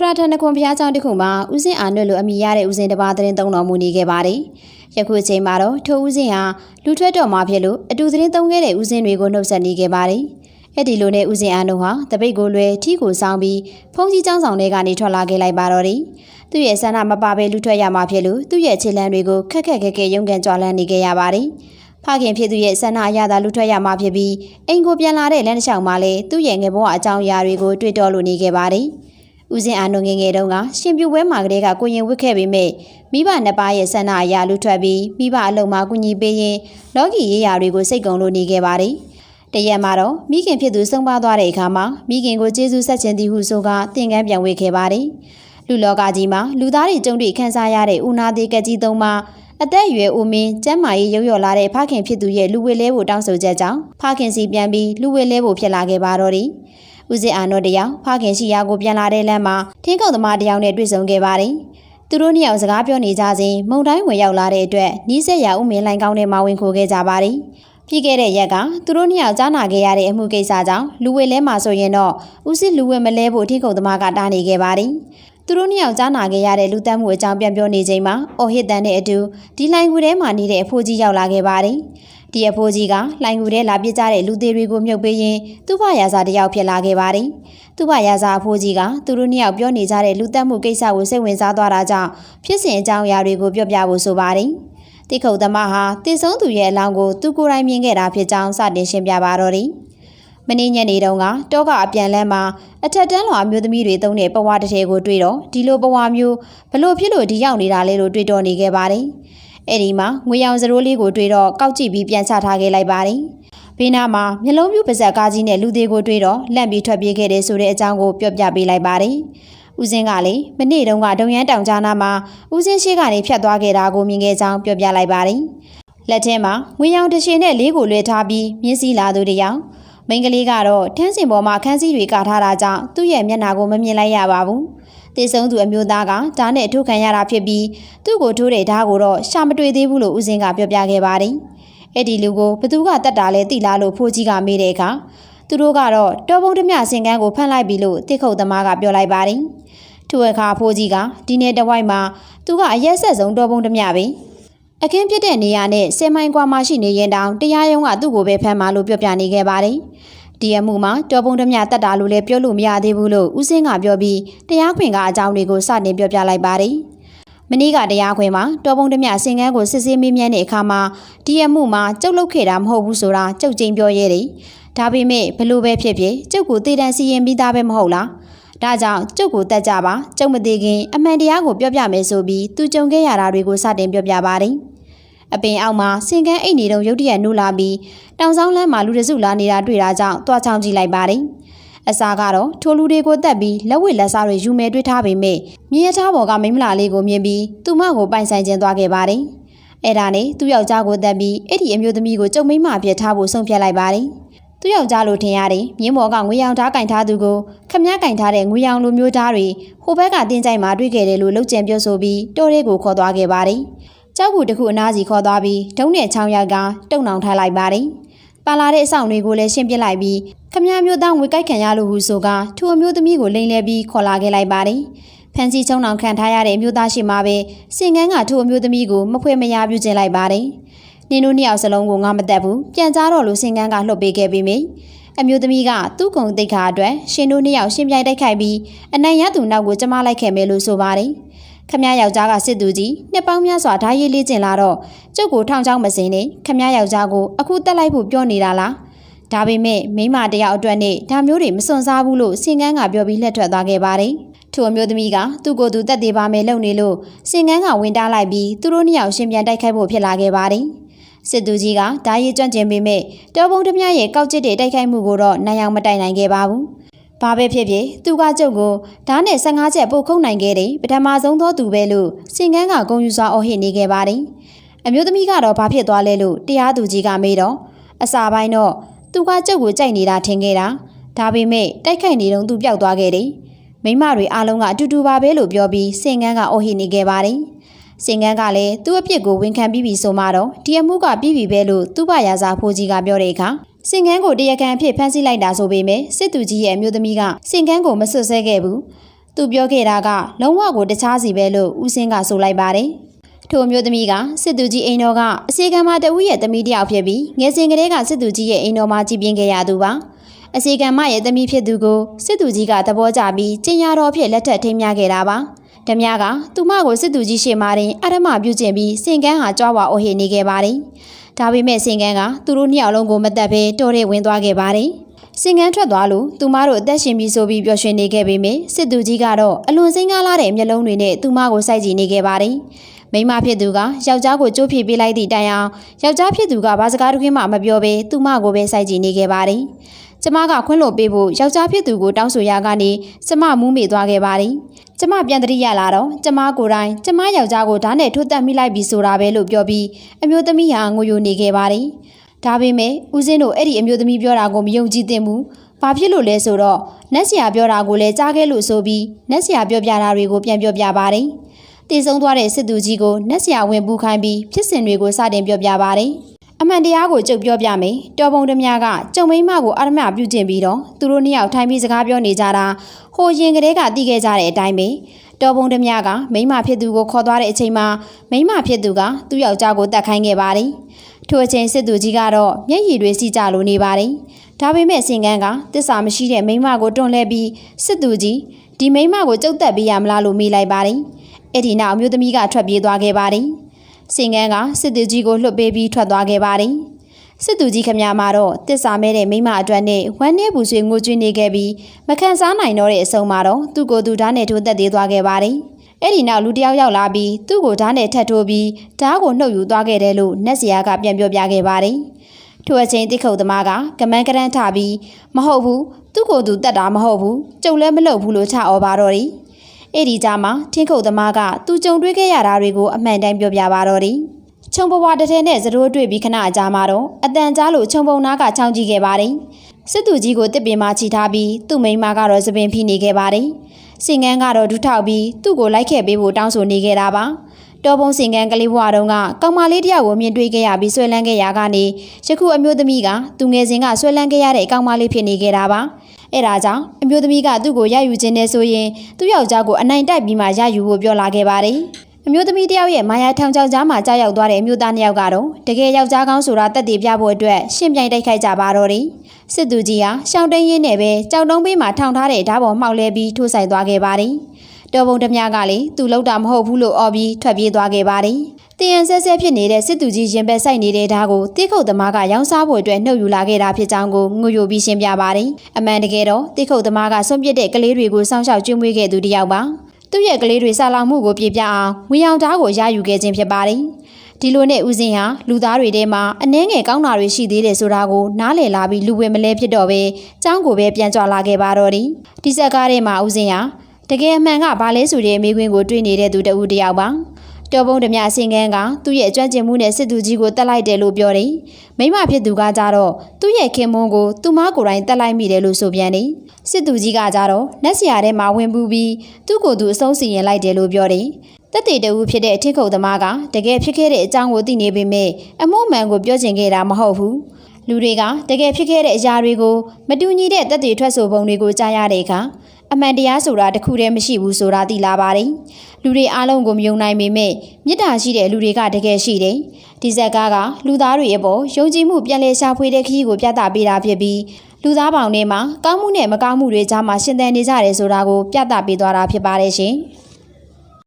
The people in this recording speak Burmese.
ဖရာထန်နခွန်ဘုရားကျောင်းတစ်ခုမှာဦးစင်အာနွတ်လိုအမည်ရတဲ့ဦးစင်တစ်ပါးသတင်းသုံးတော်မူနေခဲ့ပါတယ်။ယခုအချိန်မှာတော့ထိုဦးစင်ဟာလူထွက်တော်မှာဖြစ်လို့အတူသတင်းသုံးခဲ့တဲ့ဦးစင်တွေကိုနှုတ်ဆက်နေခဲ့ပါတယ်။အဲ့ဒီလိုနဲ့ဦးစင်အာနုဟာတပိတ်ကိုလွယ်ထီကိုဆောင်ပြီးဖုန်ကြီးကျောင်းဆောင်ထဲကနေထွက်လာခဲ့လိုက်ပါတော့တယ်။သူ့ရဲ့ဆန္ဒမပါဘဲလူထွက်ရမှာဖြစ်လို့သူ့ရဲ့ခြေလမ်းတွေကိုခက်ခက်ခဲခဲရုန်းကန်ကြွားလန်းနေခဲ့ရပါတယ်။ဖခင်ဖြစ်သူရဲ့ဆန္ဒအရသာလူထွက်ရမှာဖြစ်ပြီးအိမ်ကိုပြန်လာတဲ့လမ်းတစ်လျှောက်မှာလည်းသူ့ရဲ့ငယ်ဘဝအကြောင်းအရာတွေကိုတွေ့တော်လို့နေခဲ့ပါတယ်။ ဦးစင်အာနုငယ်ငယ်တုန်းကရှင်ပြူဝဲမှာကလေးကကိုရင်ဝစ်ခဲ့ပေမဲ့မိဘနှစ်ပါးရဲ့ဆန္ဒအရာလူထွက်ပြီးမိဘအလုံးမှာကူညီပေးရင်လောကီရေးရာတွေကိုစိတ်ကုံလို့နေခဲ့ပါတယ်။တရက်မှာတော့မိခင်ဖြစ်သူဆုံးပါသွားတဲ့အခါမှာမိခင်ကိုကျေးဇူးဆက်ခြင်းသည်ဟုဆိုကသင်ကန်းပြန်ဝေခဲ့ပါတယ်။လူလောကကြီးမှာလူသားတွေကြုံတွေ့ခံစားရတဲ့ဦးနာသေးကကြီးသုံးပါအသက်အရွယ်ဦးမင်းကျမ်းမာရေးရုပ်ရော်လာတဲ့ဖခင်ဖြစ်သူရဲ့လူဝဲလဲဖို့တောင်းဆိုချက်ကြောင့်ဖခင်စီပြန်ပြီးလူဝဲလဲဖို့ဖြစ်လာခဲ့ပါတော့တယ်။ ဦးစင်အာနော့တယောက်ဖခင်ရှိရာကိုပြန်လာတဲ့လမ်းမှာထင်းကုတ်သမားတယောက်နဲ့တွေ့ဆုံခဲ့ပါတယ်။သူတို့နှစ်ယောက်စကားပြောနေကြစဉ်မုံတိုင်းဝင်ရောက်လာတဲ့အတွက်နီးစက်ရဦးမင်းလိုင်ကောင်းထဲမှာဝင်ခိုခဲ့ကြပါတယ်။ပြီးခဲ့တဲ့ရက်ကသူတို့နှစ်ယောက်ကြားနာခဲ့ရတဲ့အမှုကိစ္စကြောင့်လူဝဲလဲမှာဆိုရင်တော့ဦးစစ်လူဝဲမလဲဖို့ထင်းကုတ်သမားကတားနေခဲ့ပါတယ်။သူတို့နှစ်ယောက်ကြားနာခဲ့ရတဲ့လူတက်မှုအကြောင်းပြန်ပြောနေချိန်မှာအော်ဟစ်တန်တဲ့အတူဒီလိုင်ကူထဲမှာနေတဲ့အဖိုးကြီးရောက်လာခဲ့ပါတယ်။ ဒီအဖိုးကြီးကလိုင်ကူထဲလာပြစ်ကြတဲ့လူသေးတွေကိုမြုပ်ပေးရင်းသူ့ဘရာစာတယောက်ဖြစ်လာခဲ့ပါတယ်။သူ့ဘရာစာအဖိုးကြီးကသူတို့နှစ်ယောက်ပြောနေကြတဲ့လူတက်မှုကိစ္စကိုစိတ်ဝင်စားသွားတာကြောင့်ဖြစ်စဉ်အကြောင်းအရာတွေကိုပြောပြဖို့ဆိုပါတယ်။တိခုတ်သမားဟာတည်ဆုံးသူရဲ့အလောင်းကိုသူကိုယ်တိုင်မြင်ခဲ့တာဖြစ်ကြောင်းစတင်ရှင်းပြပါတော့တယ်။မင်းညနေတုန်းကတောကအပြန်လန်းမှာအထက်တန်းလွာမျိုးသမီးတွေသုံးတဲ့ပဝါတစ်ထည်ကိုတွေ့တော့ဒီလိုပဝါမျိုးဘလို့ဖြစ်လို့ဒီရောက်နေတာလဲလို့တွေ့တော့နေခဲ့ပါတယ်။ အဲ့ဒီမှာငွေရောင်စရိုးလေးကိုတွေ့တော့ကောက်ကြည့်ပြီးပြန်ချထားခဲ့လိုက်ပါတယ်။ဘေးနားမှာမျက်လုံးပြူပါဇက်ကားကြီးနဲ့လူသေးကိုတွေ့တော့လန့်ပြီးထွက်ပြေးခဲ့တဲ့ဆိုတဲ့အကြောင်းကိုပြောပြပေးလိုက်ပါတယ်။ဦးစင်းကလေမနေ့တုန်းကဒုံရန်တောင်ကြားနာမှာဦးစင်းရှိကနေဖြတ်သွားခဲ့တာကိုမြင်ခဲ့ကြောင်းပြောပြလိုက်ပါတယ်။လက်ထဲမှာငွေရောင်တရှင်နဲ့လေးကိုလွှဲထားပြီးမြင်းစည်းလာသူတယောက် မိန်းကလေးကတော့ထန်းစင်ပေါ်မှာခန်းစည်းတွေကာထားတာကြောင့်သူ့ရဲ့မျက်နှာကိုမမြင်လိုက်ရပါဘူး။တေဆုံးသူအမျိုးသားကဓာတ်နဲ့အထုခံရတာဖြစ်ပြီးသူ့ကိုထိုးတဲ့ဓာတ်ကိုတော့ရှာမတွေ့သေးဘူးလို့ဦးစင်းကပြောပြခဲ့ပါတယ်။အဲ့ဒီလူကိုဘသူကတတ်တာလဲတိလားလို့ဖိုးကြီးကမေးတဲ့အခါသူတို့ကတော့တော်ပုံးဓမြစင်ကန်းကိုဖမ်းလိုက်ပြီလို့တစ်ခုတ်သမားကပြောလိုက်ပါတယ်။ထိုအခါဖိုးကြီးကဒီနေ့တဝိုက်မှာသူကအရက်ဆက်ဆုံးတော်ပုံးဓမြပဲ။ အခင်းဖြစ်တဲ့နေရာနဲ့ဆယ်မိုင်ကွာမှရှိနေရင်တောင်တရားရုံးကသူ့ကိုပဲဖမ်းမှာလို့ပြောပြနေခဲ့ပါတယ်။ဒီအမှုမှာတော်ပုံဓမြတက်တာလို့လည်းပြောလို့မရသေးဘူးလို့ဦးစင်းကပြောပြီးတရားခွင်ကအကြောင်းတွေကိုစတင်ပြောပြလိုက်ပါတယ်။မနေ့ကတရားခွင်မှာတော်ပုံဓမြစင်ကန်းကိုစစ်ဆေးမေးမြန်းတဲ့အခါမှာဒီအမှုမှာကျုပ်လုတ်ခဲ့တာမဟုတ်ဘူးဆိုတာကျုပ်ချင်းပြောရဲတယ်။ဒါပေမဲ့ဘလို့ပဲဖြစ်ဖြစ်ကျုပ်ကိုတည်တံစီရင်ပြီးသားပဲမဟုတ်လား။ ဒါကြောင့်ကျုပ်ကိုတက်ကြပါကျုပ်မသေးခင်အမှန်တရားကိုပြောပြမယ်ဆိုပြီးသူကြုံခဲ့ရတာတွေကိုစတင်ပြောပြပါတယ်။အပင်အောက်မှာစင်ကန်းအိတ်နေတော့ရုတ်တရက်နှုတ်လာပြီးတောင်ဆောင်လမ်းမှာလူတစုလာနေတာတွေ့တာကြောင့်တွားချောင်းကြည့်လိုက်ပါတယ်။အစာကတော့ထိုလူတွေကိုတက်ပြီးလက်ဝဲလက်စားတွေယူမယ်တွေ့ထားပေမဲ့မြေရထားပေါ်ကမိမလာလေးကိုမြင်ပြီးသူမကိုပိုင်ဆိုင်ခြင်းသွားခဲ့ပါတယ်။အဲ့ဒါနဲ့သူ့ယောက်ျားကိုတက်ပြီးအဲ့ဒီအမျိုးသမီးကိုကြုံမိမပြစ်ထားဖို့ဆုံးဖြတ်လိုက်ပါတယ်။ သူ့ယောက်ျားလိုထင်ရတယ်မြင်းမော်ကငွေရောင်ဓာတ်ကင်ထားသူကိုခမည်းကင်ထားတဲ့ငွေရောင်လိုမျိုးဓာတ်တွေဟိုဘက်ကတင်းကြိုင်မှာတွေ့ခဲ့တယ်လို့လောက်ကျန်ပြောဆိုပြီးတိုးရဲကိုခေါ်သွားခဲ့ပါတယ်။ကြောက်ကူတစ်ခုအနားစီခေါ်သွားပြီးဒုံးနဲ့ချောင်းရိုက်ကတုံနှောင်ထားလိုက်ပါတယ်။ပါလာတဲ့အဆောင်တွေကိုလည်းရှင်းပြလိုက်ပြီးခမည်းမျိုးသားငွေကြိုက်ခံရလို့ဟုဆိုကထိုအမျိုးသမီးကိုလိန်လဲပြီးခေါ်လာခဲ့လိုက်ပါတယ်။ဖန်စီချုံနှောင်ခံထားရတဲ့အမျိုးသားရှိမှပဲစင်ကန်းကထိုအမျိုးသမီးကိုမဖွေမရပြုခြင်းလိုက်ပါတယ်။ နင်တို့နှစ်ယောက်စလုံးကိုငါမတက်ဘူးပြန်ကြတော့လို့စင်ကန်းကလှုပ်ပေးခဲ့ပြီးမိအမျိုးသမီးကသူ့ကုံတိတ်ခါအတွက်ရှင်တို့နှစ်ယောက်ရှင်းပြိုင်တိုက်ခိုက်ပြီးအနိုင်ရသူနောက်ကိုကျမလိုက်ခဲ့မယ်လို့ဆိုပါတယ်။ခမရယောက်ျားကစစ်သူကြီးနှစ်ပေါင်းများစွာဓာရေးလေးကျင်လာတော့ကျုပ်ကိုထောင်ချောင်းမစင်နဲ့ခမရယောက်ျားကိုအခုတက်လိုက်ဖို့ပြောနေတာလားဒါပေမဲ့မိမတယောက်အတွက်နဲ့ဒါမျိုးတွေမစွန့်စားဘူးလို့စင်ကန်းကပြောပြီးလက်ထွက်သွားခဲ့ပါတယ်ထိုအမျိုးသမီးကသူ့ကိုယ်သူတက်သေးပါမယ်လုံနေလို့စင်ကန်းကဝင်တားလိုက်ပြီးသူတို့နှစ်ယောက်ရှင်ပြန်တိုက်ခိုက်ဖို့ဖြစ်လာခဲ့ပါတယ် စစ်သူကြီးကဓာရေးကျွမ်းကျင်ပေမဲ့တော်ပုံတမရဲ့ကောက်ကျစ်တဲ့တိုက်ခိုက်မှုကိုတော့နိုင်အောင်မတိုင်နိုင်ခဲ့ပါဘူးဘာပဲဖြစ်ဖြစ်သူကကျုပ်ကိုဓာတ်နဲ့15ချက်ပို့ခုံနိုင်ခဲ့တယ်ပထမဆုံးသောသူပဲလို့စင်ကန်းကဂုံယူစွာအော်ဟစ်နေခဲ့ပါတယ်အမျိုးသမီးကတော့ဘာဖြစ်သွားလဲလို့တရားသူကြီးကမေးတော့အစာပိုင်းတော့သူကကျုပ်ကိုကြိုက်နေတာထင်ခဲ့တာဒါပေမဲ့တိုက်ခိုက်နေတော့သူပျောက်သွားခဲ့တယ်မိမတွေအားလုံးကအတူတူပါပဲလို့ပြောပြီးစင်ကန်းကအော်ဟစ်နေခဲ့ပါတယ် စင်ကန်းကလည်းသူ့အပြစ်ကိုဝန်ခံပြီးပြီဆိုမှတော့ဒီအမှုကပြီးပြီပဲလို့သူ့ဘရာဇာဖိုးကြီးကပြောတဲ့အခါစင်ကန်းကိုတရားခံအဖြစ်ဖမ်းဆီးလိုက်တာဆိုပေမဲ့စစ်သူကြီးရဲ့အမျိုးသမီးကစင်ကန်းကိုမဆွတ်ဆဲခဲ့ဘူး။သူသူပြောခဲ့တာကလုံးဝကိုတခြားစီပဲလို့ဦးစင်းကဆိုလိုက်ပါတယ်။ထိုအမျိုးသမီးကစစ်သူကြီးအိမ်တော်ကအစီကံမတဦးရဲ့သမီးတစ်ယောက်ဖြစ်ပြီးငယ်စဉ်ကတည်းကစစ်သူကြီးရဲ့အိမ်တော်မှာကြည်ပြင်းခဲ့ရသူပါ။အစီကံမရဲ့သမီးဖြစ်သူကိုစစ်သူကြီးကသဘောကျပြီးကျင်ရတော်ဖြစ်လက်ထပ်ထိမ်းမြခဲ့တာပါ။ ဓမြကသူမကိုစစ်သူကြီးရှေ့မှာတင်အရမပြုကျင်ပြီးစင်ကန်းဟာကြွားဝါအိုဟေနေခဲ့ပါတယ်။ဒါပေမဲ့စင်ကန်းကသူတို့နှစ်ယောက်လုံးကိုမတက်ဘဲတော်ရဲဝင်သွားခဲ့ပါတယ်။စင်ကန်းထွက်သွားလို့သူမတို့အသက်ရှင်ပြီးဆိုပြီးပျော်ရွှင်နေခဲ့ပေမယ့်စစ်သူကြီးကတော့အလွန်စိမ့်ကားလာတဲ့မျက်လုံးတွေနဲ့သူမကိုစိုက်ကြည့်နေခဲ့ပါတယ်။မိန်းမဖြစ်သူကယောက်ျားကိုကြိုးဖြေပေးလိုက်သည့်တိုင်အောင်ယောက်ျားဖြစ်သူကဘာစကားတစ်ခွန်းမှမပြောဘဲသူမကိုပဲစိုက်ကြည့်နေခဲ့ပါတယ်။ ကျမကခွင့်လွှတ်ပေးဖို့ယောက်ျားဖြစ်သူကိုတောင်းဆိုရကနေကျမမူးမေသွားခဲ့ပါတယ်။ကျမပြန်တတိရလာတော့ကျမကိုယ်တိုင်ကျမယောက်ျားကိုဓာတ်နဲ့ထိုးတက်မိလိုက်ပြီဆိုတာပဲလို့ပြောပြီးအမျိုးသမီးဟာငိုယိုနေခဲ့ပါတယ်။ဒါပေမဲ့ဦးစင်းတို့အဲ့ဒီအမျိုးသမီးပြောတာကိုမယုံကြည်သင့်ဘူး။ဘာဖြစ်လို့လဲဆိုတော့နတ်ဆရာပြောတာကိုလည်းကြားခဲ့လို့ဆိုပြီးနတ်ဆရာပြောပြတာတွေကိုပြန်ပြောပြပါတယ်။တည်ဆုံးသွားတဲ့စစ်သူကြီးကိုနတ်ဆရာဝင်ပူခိုင်းပြီးဖြစ်စဉ်တွေကိုစတင်ပြောပြပါတယ်။ အမှန်တရားကိုကြုတ်ပြောပြမယ်။တော်ပုံဓမြကကြုံမိမကိုအာရမပြုကျင့်ပြီးတော့သူတို့နှစ်ယောက်ထိုင်ပြီးစကားပြောနေကြတာဟိုရင်ကလေးကတီးခဲ့ကြတဲ့အတိုင်းပဲတော်ပုံဓမြကမိမဖြစ်သူကိုခေါ်သွားတဲ့အချိန်မှာမိမဖြစ်သူကသူ့ယောက်ျားကိုတတ်ခိုင်းခဲ့ပါတယ်။ထိုအချိန်စစ်သူကြီးကတော့မျက်ရည်တွေစီကြလိုနေပါတယ်။ဒါပေမဲ့စင်ကန်းကတစ္ဆာမရှိတဲ့မိမကိုတွန်းလှဲပြီးစစ်သူကြီးဒီမိမကိုကြုတ်တက်ပေးရမလားလို့မေးလိုက်ပါတယ်။အဲ့ဒီနောက်အမျိုးသမီးကထွက်ပြေးသွားခဲ့ပါတယ်။ စင်ကန်းကစစ်သူကြီးကိုလှုပ်ပေးပြီးထွက်သွားခဲ့ပါတယ်။စစ်သူကြီးခမများမှာတော့တစ္ဆာမဲတဲ့မိမအတွက်နဲ့ဝမ်းနေပူဆွေငိုကြွေးနေခဲ့ပြီးမခံစားနိုင်တော့တဲ့အဆုံးမှာတော့သူ့ကိုယ်သူဓာတ်နဲ့ထိုးသက်သေးသွားခဲ့ပါတယ်။အဲ့ဒီနောက်လူတစ်ယောက်ရောက်လာပြီးသူ့ကိုဓာတ်နဲ့ထပ်ထိုးပြီးဓာတ်ကိုနှုတ်ယူသွားခဲ့တယ်လို့နတ်စရာကပြန်ပြောပြခဲ့ပါတယ်။ထိုအချိန်တိခုတ်သမားကကမန်းကရန်ထပြီးမဟုတ်ဘူးသူ့ကိုယ်သူတက်တာမဟုတ်ဘူးကြုံလည်းမလုပ်ဘူးလို့ချဩပါတော့တယ်။ အဲ့ဒီကြားမှာထင်းခုတ်သမားကသူကြုံတွေ့ခဲ့ရတာတွေကိုအမှန်တမ်းပြောပြပါတော့တယ်။ခြုံဘဝတစ်ထဲနဲ့သတို့တွေ့ပြီးခဏအကြာမှာတော့အတန်ကြားလို့ခြုံပုံနာကချောင်းကြည့်ခဲ့ပါတယ်။စစ်သူကြီးကိုတစ်ပင်မှချီထားပြီးသူ့မိန်းမကတော့သပင်ဖိနေခဲ့ပါတယ်။စင်ကန်းကတော့ဒူးထောက်ပြီးသူ့ကိုလိုက်ခဲ့ပေးဖို့တောင်းဆိုနေခဲ့တာပါ။တော်ပုံစင်ကန်းကလေးဘွားတုန်းကကောင်မလေးတယောက်ကိုမြင်တွေ့ခဲ့ရပြီးဆွဲလန်းခဲ့ရကနေယခုအမျိုးသမီးကသူငယ်စဉ်ကဆွဲလန်းခဲ့ရတဲ့ကောင်မလေးဖြစ်နေခဲ့တာပါ။ အဲဒါကြောင့်အမျိုးသမီးကသူ့ကိုရယူခြင်းနဲ့ဆိုရင်သူ့ယောက်ျားကိုအနိုင်တိုက်ပြီးမှရယူဖို့ပြောလာခဲ့ပါတယ်။အမျိုးသမီးတယောက်ရဲ့မာယာထောင်ချောက်ကြားမှာကြားရောက်သွားတဲ့အမျိုးသားနှစ်ယောက်ကတော့တကယ်ယောက်ျားကောင်းဆိုတာတက်တည်ပြဖို့အတွက်ရှင်းပြိုင်တိုက်ခိုက်ကြပါတော့တယ်။စစ်သူကြီးဟာရှောင်းတိန်ရင်းနဲ့ပဲကြောက်တုံးပေးမှာထောင်ထားတဲ့ဓာတ်ပေါ်မှောက်လဲပြီးထိုးဆိုင်သွားခဲ့ပါတယ်။ တော်ပုံဓမြကလည်းသူ့လောက်တာမဟုတ်ဘူးလို့အော်ပြီးထွက်ပြေးသွားခဲ့ပါတယ်။တင်ရန်ဆက်ဆက်ဖြစ်နေတဲ့စစ်သူကြီးရင်ပဲဆိုင်နေတဲ့ဓာတ်ကိုတိခုတ်သမားကရောင်းစားဖို့အတွက်နှုတ်ယူလာခဲ့တာဖြစ်ကြောင်းကိုငွေယိုပြီးရှင်းပြပါတယ်။အမှန်တကယ်တော့တိခုတ်သမားကဆွန့်ပစ်တဲ့ကလေးတွေကိုစောင့်ရှောက်ကျွေးမွေးခဲ့သူတစ်ယောက်ပါ။သူ့ရဲ့ကလေးတွေဆာလောင်မှုကိုပြပြအောင်ငွေအောင်ဓာတ်ကိုရယူခဲ့ခြင်းဖြစ်ပါတယ်။ဒီလိုနဲ့ဦးစင်းဟာလူသားတွေထဲမှာအနှဲငယ်ကောင်းတာတွေရှိသေးတယ်ဆိုတာကိုနားလည်လာပြီးလူဝင်မလဲဖြစ်တော့ပဲចောင်းကိုပဲပြန်ကြွလာခဲ့ပါတော့တယ်။ဒီဆက်ကားထဲမှာဦးစင်းဟာ တကယ်အမှန်ကဘာလဲဆိုတဲ့မိခွင်းကိုတွေးနေတဲ့သူတဦးတစ်ယောက်ပါ။တော်ပုံဓမြအစင်ကန်းကသူ့ရဲ့အကြွန့်ကျင်မှုနဲ့စစ်သူကြီးကိုတက်လိုက်တယ်လို့ပြောတယ်။မိမဖြစ်သူကကြတော့သူ့ရဲ့ခင်မွန်းကိုသူမကိုယ်တိုင်တက်လိုက်မိတယ်လို့ဆိုပြန်တယ်။စစ်သူကြီးကကြတော့နတ်ဆရာထဲမှာဝင်ပူပြီးသူ့ကိုယ်သူအဆုံးစီရင်လိုက်တယ်လို့ပြောတယ်။တက်တေတူဖြစ်တဲ့အထစ်ခုတ်သမားကတကယ်ဖြစ်ခဲ့တဲ့အကြောင်းကိုသိနေပေမဲ့အမှုမှန်ကိုပြောချင်ခဲ့တာမဟုတ်ဘူး။လူတွေကတကယ်ဖြစ်ခဲ့တဲ့အရာတွေကိုမတူညီတဲ့တက်တေထွက်ဆိုပုံတွေကိုကြားရတဲ့အခါ အမှန်တရားဆိုတာတခုတည်းမရှိဘူးဆိုတာသိလာပါတယ်။လူတွေအားလုံးကိုမယုံနိုင်ပေမဲ့မေတ္တာရှိတဲ့လူတွေကတကယ်ရှိတယ်။ဒီဇက်ကားကလူသားတွေအပေါ်ယုံကြည်မှုပြန်လည်ရှာဖွေတဲ့ခရီးကိုပြသပေးတာဖြစ်ပြီးလူသားပေါင်းထဲမှာကောင်းမှုနဲ့မကောင်းမှုတွေကြားမှာရှင်သန်နေကြတယ်ဆိုတာကိုပြသပေးသွားတာဖြစ်ပါတယ်ရှင်။